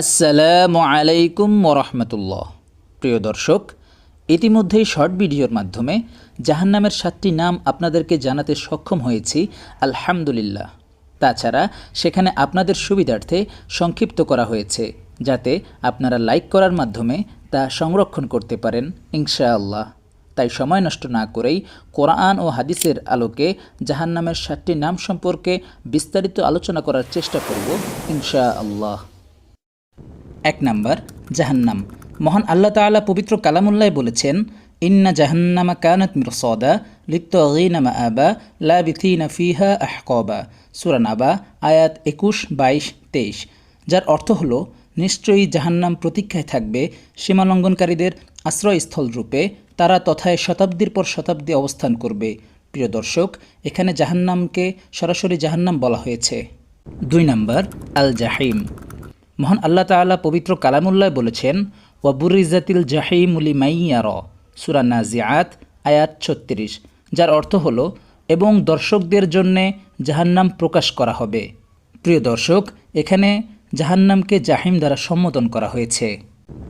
আসসালামু আলাইকুম ওরহমতুল্লাহ প্রিয় দর্শক, ইতিমধ্যেই শর্ট ভিডিওর মাধ্যমে জাহান্নামের সাতটি নাম আপনাদেরকে জানাতে সক্ষম হয়েছি, আলহামদুলিল্লাহ। তাছাড়া সেখানে আপনাদের সুবিধার্থে সংক্ষিপ্ত করা হয়েছে, যাতে আপনারা লাইক করার মাধ্যমে তা সংরক্ষণ করতে পারেন, ইনশাআল্লাহ। তাই সময় নষ্ট না করেই কোরআন ও হাদিসের আলোকে জাহান্নামের সাতটি নাম সম্পর্কে বিস্তারিত আলোচনা করার চেষ্টা করব, ইনশাআল্লাহ। এক নাম্বার, জাহান্নাম। মহান আল্লাহ তাআলা পবিত্র কালামুল্লাহ বলেছেন, ইন্না জাহান্নামা কানাত মিরসদা লিত্তাগিনা আবা লাবিথিনা ফিহা আহকবা। সূরা নাবা, আয়াত একুশ, বাইশ, তেইশ। যার অর্থ হলো, নিশ্চয়ই জাহান্নাম প্রতীক্ষায় থাকবে সীমালঙ্ঘনকারীদের আশ্রয়স্থল রূপে, তারা তথায় শতাব্দীর পর শতাব্দী অবস্থান করবে। প্রিয় দর্শক, এখানে জাহান্নামকে সরাসরি জাহান্নাম বলা হয়েছে। দুই নম্বর আল জাহিম মহান আল্লাহ তাআলা পবিত্র কালামুল্লাহ বলেছেন, ওয়াবুরিজাতিল জাহিমুলি মাইয়ার সুরা নাজিয়াত আয়াত ছত্রিশ, যার অর্থ হল, এবং দর্শকদের জন্যে জাহান্নাম প্রকাশ করা হবে। প্রিয় দর্শক, এখানে জাহান্নামকে জাহিম দ্বারা সম্বোধন করা হয়েছে।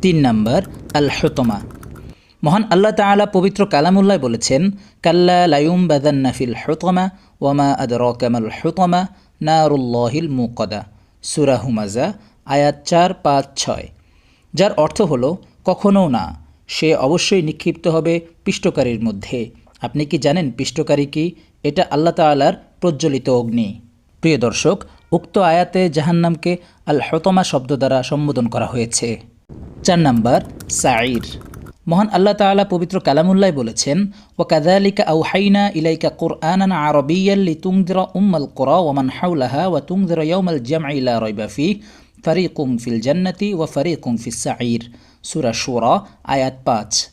তিন নম্বর আল হতমা মহান আল্লাহ তাআলা পবিত্র কালামুল্লাহ বলেছেন, কাল্লা লায়ুম বাদান্না ফিল হতমা ওয়ামা আদরকামাল হতমা নারুল্লাহিল মুকদা। সুরা হুমাজা আয়াত চার, পাঁচ, ছয়। যার অর্থ হলো কখনও না, সে অবশ্যই নিক্ষিপ্ত হবে পিষ্টকারীর মধ্যে। আপনি কি জানেন পিষ্টকারী কি? এটা আল্লাহ তাআলার প্রজ্বলিত অগ্নি। প্রিয় দর্শক, উক্ত আয়াতে জাহান্নামকে আল হতমা শব্দ দ্বারা সম্বোধন করা হয়েছে। চার নাম্বার, সাঈর। মহান আল্লাহ তাআলা পবিত্র কালামুল্লাহ বলেছেন ও কাদালিকা আউহাইনা ইলাইকা কোর কোরআনান আরবিয়াল লিতুংদিরা উম্মাল কোরা ওমান হাউলাহা ওয়া তুংদিরা ইয়াউমাল জামঈ লা রাইবা ফিহ। ফারিকুম ফিল জান্নাতি ওয়া ফারিকুম ফিস সাঈর। সুরা শুরা, আয়াত পাঁচ।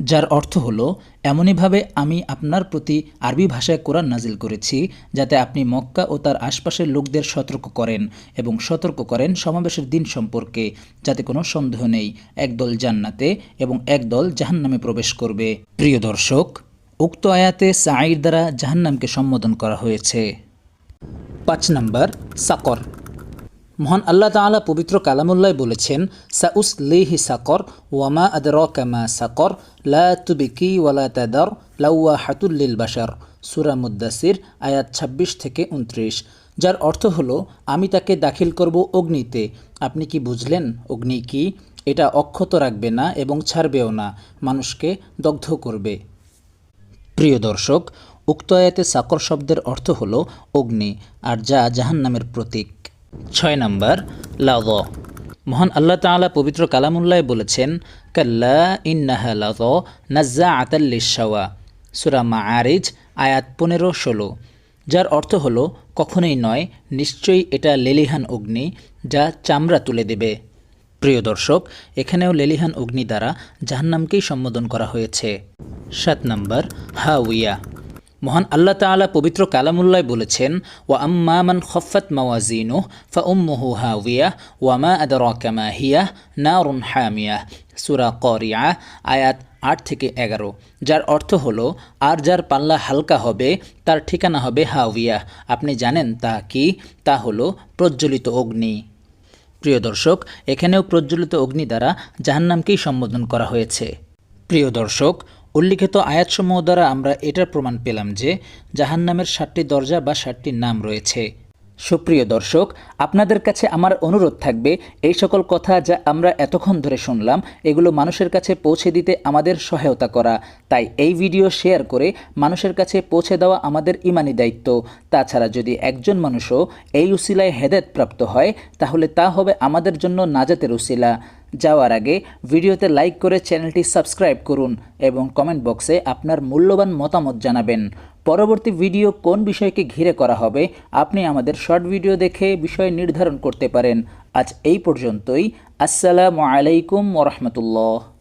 যার অর্থ হল, এমনইভাবে আমি আপনার প্রতি আরবি ভাষায় কোরআন নাজিল করেছি, যাতে আপনি মক্কা ও তার আশপাশের লোকদের সতর্ক করেন এবং সতর্ক করেন সমাবেশের দিন সম্পর্কে, যাতে কোনো সন্দেহ নেই। একদল জান্নাতে এবং একদল জাহান্নামে প্রবেশ করবে। প্রিয় দর্শক, উক্ত আয়াতে সাঈর দ্বারা জাহান্নামকে সম্বোধন করা হয়েছে। পাঁচ নম্বর, সাকর। মহান আল্লাহ তাআলা পবিত্র কালামুল্লাহ বলেছেন, সাউস লিহি সাকর ওয়ামা আদর কামা সাকর, লা ওয়ালা তাদার লাউয়া হাতুল্লিল বাসার সুরা মুদাসির আয়াত ২৬ থেকে উনত্রিশ যার অর্থ হলো, আমি তাকে দাখিল করব অগ্নিতে। আপনি কি বুঝলেন, অগ্নি কি? এটা অক্ষত রাখবে না এবং ছাড়বেও না, মানুষকে দগ্ধ করবে। প্রিয় দর্শক, উক্ত আয়াতে সাকর শব্দের অর্থ হলো অগ্নি, আর যা জাহান্নামের প্রতীক। ছয় নম্বর লাদ মহান আল্লাহ তাআলা পবিত্র কালামুল্লাহ বলেছেন, কাল্লা ইন্নাহা লাদ নাজ্জা আতাল্লিশাওয়া সুরা মা আরিজ আয়াত পনেরো ষোলো। যার অর্থ হলো, কখনোই নয়, নিশ্চয়ই এটা লেলিহান অগ্নি যা চামড়া তুলে দেবে। প্রিয় দর্শক, এখানেও লেলিহান অগ্নি দ্বারা জাহান্নামকেই সম্বোধন করা হয়েছে। সাত নম্বর হাউইয়া মহান আল্লাহ তাআলা পবিত্র কালামুল্লাহ বলেছেন, ওয়া আম্মা মান খফাত মাওয়াজিনু ফা উম্মুহু হাউইয়া ওয়া মা আদরাকা মা হিয়া নারুন হামিয়া। সুরা করিয়া, আয়াত আট থেকে এগারো, যার অর্থ হলো, আর যার পাল্লা হালকা হবে, তার ঠিকানা হবে হাউইয়া আপনি জানেন তা কি? তা হলো প্রজ্বলিত অগ্নি। প্রিয় দর্শক, এখানেও প্রজ্বলিত অগ্নি দ্বারা জাহান্নামকেই সম্বোধন করা হয়েছে। প্রিয় দর্শক উল্লিখিত আয়াতসমূহ দ্বারা আমরা এটার প্রমাণ পেলাম যে জাহান্নামের ষাটটি দরজা বা ষাটটি নাম রয়েছে। সুপ্রিয় দর্শক, আপনাদের কাছে আমার অনুরোধ থাকবে এই সকল কথা যা আমরা এতক্ষণ ধরে শুনলাম, এগুলো মানুষের কাছে পৌঁছে দিতে আমাদের সহায়তা করা। তাই এই ভিডিও শেয়ার করে মানুষের কাছে পৌঁছে দেওয়া আমাদের ইমানি দায়িত্ব। তাছাড়া যদি একজন মানুষও এই উসিলায় হেদায়ত প্রাপ্ত হয়, তাহলে তা হবে আমাদের জন্য নাজাতের উসিলা। যাওয়ার আগে ভিডিওতে লাইক করে চ্যানেলটি সাবস্ক্রাইব করুন এবং কমেন্ট বক্সে আপনার মূল্যবান মতামত জানাবেন। পরবর্তী ভিডিও কোন বিষয়কে ঘিরে করা হবে, আপনি আমাদের শর্ট ভিডিও দেখে বিষয় নির্ধারণ করতে পারেন। আজ এই পর্যন্তই। আসসালামু আলাইকুম ওরহমতুল্লাহ